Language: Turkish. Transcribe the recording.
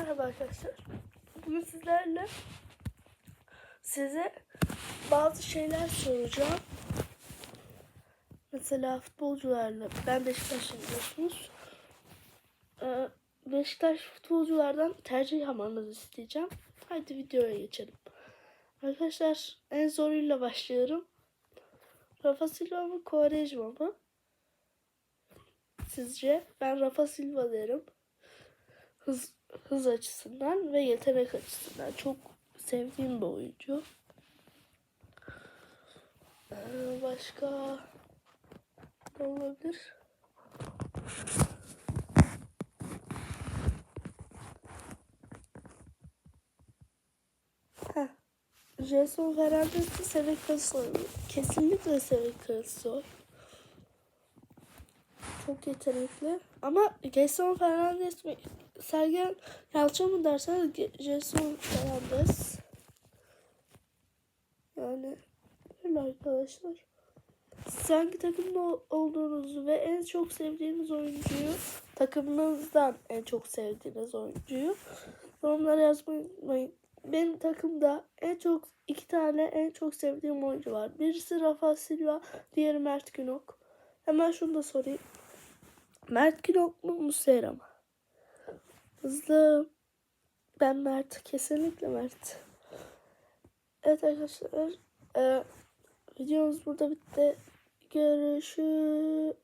Merhaba arkadaşlar. Bugün sizlerle size bazı şeyler soracağım. Mesela futbolcularla, ben Beşiktaş'ım biliyorsunuz. Ee, Beşiktaş futbolculardan tercih yapmanızı isteyeceğim. Haydi videoya geçelim. Arkadaşlar en zoruyla başlıyorum. Rafa Silva mı Quaresma mı? Sizce? Ben Rafa Silva derim. Hız, hız açısından ve yetenek açısından çok sevdiğim bir oyuncu. Ee, başka ne olabilir? Heh. Jason Fernandez'i Sevek Karasoy. Kesinlikle Sevek Karasoy. Çok yetenekli. Ama Jason Fernandez mi? Sergen Yalçın mı derseniz Jason Fernandez. Yani öyle arkadaşlar. Siz hangi takımda ol- olduğunuzu ve en çok sevdiğiniz oyuncuyu takımınızdan en çok sevdiğiniz oyuncuyu yorumlara yazmayı unutmayın. Benim takımda en çok iki tane en çok sevdiğim oyuncu var. Birisi Rafa Silva, diğeri Mert Günok. Hemen şunu da sorayım. Mert Günok mu Muslera? Hızlı. Ben Mert. Kesinlikle Mert. Evet arkadaşlar. E, videomuz burada bitti. Görüşürüz.